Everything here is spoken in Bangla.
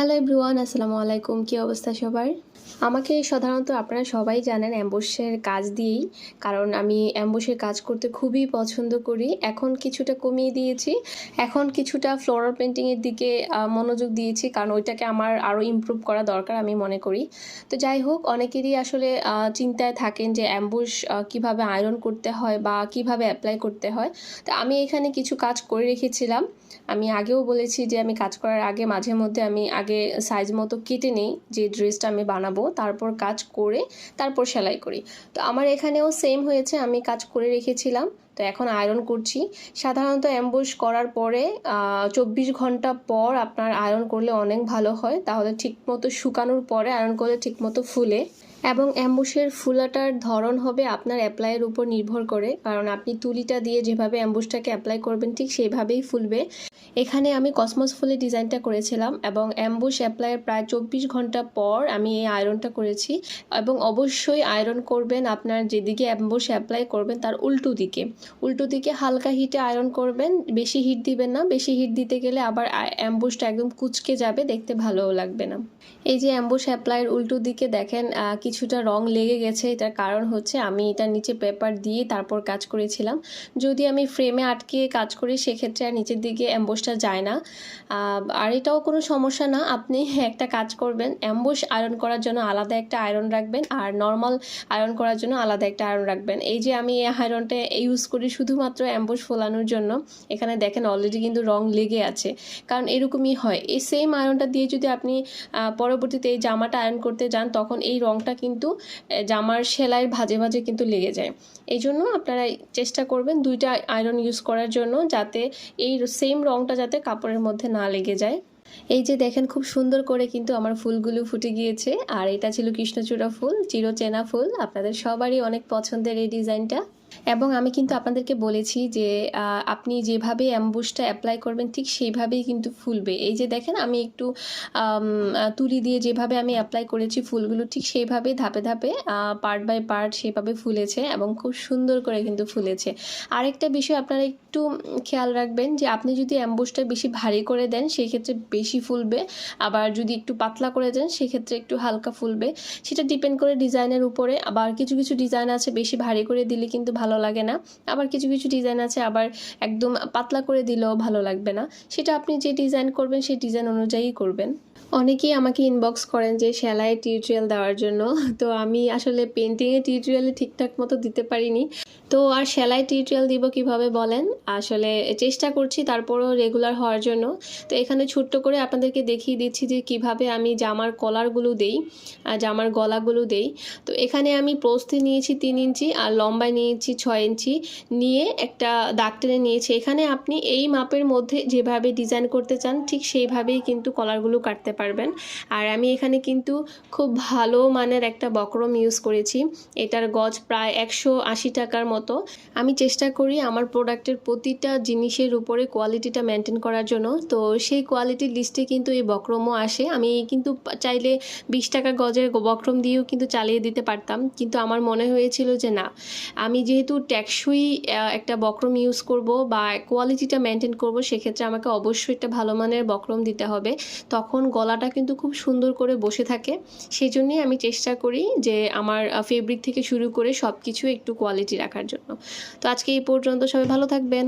হ্যালো এভরিওয়ান আসসালামু আলাইকুম কী অবস্থা সবার? আমাকে সাধারণত আপনারা সবাই জানেন অ্যাম্বুশের কাজ দিয়েই কারণ আমি অ্যাম্বুশের কাজ করতে খুবই পছন্দ করি। এখন কিছুটা কমিয়ে দিয়েছি। এখন কিছুটা ফ্লোরাল পেন্টিংয়ের দিকে মনোযোগ দিয়েছি কারণ ওইটাকে আমার আরও ইমপ্রুভ করা দরকার আমি মনে করি। তো যাই হোক অনেকেরই আসলে চিন্তায় থাকেন যে অ্যাম্বুশ আহ, কীভাবে আয়রন করতে হয় বা কীভাবে অ্যাপ্লাই করতে হয়। তো আমি এখানে কিছু কাজ করে রেখেছিলাম। আমি আগেও বলেছি যে আমি কাজ করার আগে মাঝে মধ্যে আমি আগে সাইজ মতো কেটে নেই, যে ড্রেসটা আমি বানাবো, তারপর কাজ করে তারপর সেলাই করি। তো আমার এখানেও সেম হয়েছে, আমি কাজ করে রেখেছিলাম। তো এখন আয়রন করছি। সাধারণত অ্যাম্বুশ করার পরে চব্বিশ ঘণ্টা পর আপনার আয়রন করলে অনেক ভালো হয়। তাহলে ঠিকমতো শুকানোর পরে আয়রন করলে ঠিকমতো ফুলে। এবং অ্যাম্বুশের ফুলাটার ধরন হবে আপনার অ্যাপ্লাইয়ের উপর নির্ভর করে। কারণ আপনি তুলিটা দিয়ে যেভাবে অ্যাম্বুশটাকে অ্যাপ্লাই করবেন ঠিক সেইভাবেই ফুলবে। এখানে আমি কসমস ফুলের ডিজাইনটা করেছিলাম এবং অ্যাম্বুশ অ্যাপ্লাইয়ের প্রায় চব্বিশ ঘণ্টা পর আমি এই আয়রনটা করেছি। এবং অবশ্যই আয়রন করবেন আপনার যেদিকে অ্যাম্বুশ অ্যাপ্লাই করবেন তার উল্টো দিকে। উল্টো দিকে হালকা হিটে আয়রন করবেন বেশি হিট দিবেন না। বেশি হিট দিতে গেলে আবার অ্যাম্বুশটা একদম কুচকে যাবে দেখতে ভালোও লাগবে না। এই যে অ্যাম্বুশ অ্যাপ্লাইয়ের উল্টো দিকে দেখেন আহ, কিছুটা রং লেগে গেছে, এটার কারণ হচ্ছে আমি এটার নিচে পেপার দিয়ে তারপর কাজ করেছিলাম। যদি আমি ফ্রেমে আটকে কাজ করি, সেক্ষেত্রে আর নিচের দিকে অ্যাম্বোসটা যায় না। আর এটাও কোনো সমস্যা না, আপনি একটা কাজ করবেন অ্যাম্বুশ আয়রন করার জন্য আলাদা একটা আয়রন রাখবেন আর নর্মাল আয়রন করার জন্য আলাদা একটা আয়রন রাখবেন। এই যে আমি এই আয়রনটা ইউজ করি শুধুমাত্র অ্যাম্বোস ফোলানোর জন্য, এখানে দেখেন অলরেডি কিন্তু রং লেগে আছে। কারণ এরকমই হয়, এই সেম আয়রনটা দিয়ে যদি আপনি পরবর্তীতে এই জামাটা আয়রন করতে যান, তখন এই রংটা কিন্তু জামার সেলাই ভাজে ভাজে কিন্তু লেগে যায়। এই জন্য আপনারা চেষ্টা করবেন দুইটা আয়রন ইউজ করার জন্য যাতে এই সেম রংটা যাতে কাপড়ের মধ্যে না লেগে যায়। এই যে দেখেন খুব সুন্দর করে কিন্তু আমার ফুলগুলো ফুটে গিয়েছে। আর এটা ছিল কৃষ্ণচূড়া ফুল, চিরচেনা ফুল। আপনাদের সবারই অনেক পছন্দের এই ডিজাইনটা। এবং আমি কিন্তু আপনাদেরকে বলেছি যে আপনি যেভাবে অ্যাম্বুসটা অ্যাপ্লাই করবেন ঠিক সেইভাবেই কিন্তু ফুলবে। এই যে দেখেন আমি একটু তুলি দিয়ে যেভাবে আমি অ্যাপ্লাই করেছি ফুলগুলো ঠিক সেইভাবেই ধাপে ধাপে পার্ট বাই পার্ট সেভাবে ফুলেছে এবং খুব সুন্দর করে কিন্তু ফুলেছে। আরেকটা বিষয় আপনারা একটু খেয়াল রাখবেন যে, আপনি যদি অ্যাম্বুসটা বেশি ভারী করে দেন সেক্ষেত্রে বেশি ফুলবে। আবার যদি একটু পাতলা করে দেন সেক্ষেত্রে একটু হালকা ফুলবে। সেটা ডিপেন্ড করে ডিজাইনের উপরে। আবার কিছু কিছু ডিজাইন আছে বেশি ভারী করে দিলে কিন্তু ভালো লাগে না। আবার কিছু কিছু ডিজাইন আছে আবার একদম পাতলা করে দিলেও ভালো লাগবে না। সেটা আপনি যে ডিজাইন করবেন, সেই ডিজাইন অনুযায়ী করবেন। অনেকেই আমাকে ইনবক্স করেন যে সেলাই টিউটোরিয়াল দেওয়ার জন্য। তো আমি আসলে পেন্টিংয়ে টিউটোরিয়ালে ঠিকঠাক মতো দিতে পারিনি। তো আর সেলাই টিউটোরিয়াল দিব কীভাবে বলেন? আসলে চেষ্টা করছি, তারপরেও রেগুলার হওয়ার জন্য। তো এখানে ছোট্ট করে আপনাদেরকে দেখিয়ে দিচ্ছি যে, কীভাবে আমি জামার কলারগুলো দেই আর জামার গলাগুলো দেই। তো এখানে আমি প্রস্থে নিয়েছি তিন ইঞ্চি আর লম্বায় নিয়েছি ছয় ইঞ্চি। নিয়ে একটা দাগ টেনে নিয়েছি। এখানে আপনি এই মাপের মধ্যে যেভাবে ডিজাইন করতে চান, ঠিক সেইভাবেই কিন্তু কলারগুলো কাটতে পারবেন। আর আমি এখানে কিন্তু খুব ভালো মানের একটা বকরম ইউজ করেছি। এটার গজ প্রায় একশো আশি টাকার মতো। আমি চেষ্টা করি আমার প্রোডাক্টের প্রতিটা জিনিসের উপরে কোয়ালিটিটা মেনটেন করার জন্য। তো সেই কোয়ালিটির লিস্টে কিন্তু এই বক্রমও আসে। আমি কিন্তু চাইলে বিশ টাকা গজের বক্রম দিয়েও কিন্তু চালিয়ে দিতে পারতাম। কিন্তু আমার মনে হয়েছিল যে না, আমি যেহেতু ট্যাক্সই একটা বক্রম ইউজ করব বা কোয়ালিটিটা মেনটেন করব, সেক্ষেত্রে আমাকে অবশ্যই একটা ভালো মানের বক্রম দিতে হবে। তখন গলাটা কিন্তু খুব সুন্দর করে বসে থাকে। সেই জন্যই আমি চেষ্টা করি যে আমার ফেব্রিক থেকে শুরু করে সব কিছু একটু কোয়ালিটি রাখার জন্য। তো আজকে এই পর্যন্ত সবাই ভালো থাকবেন।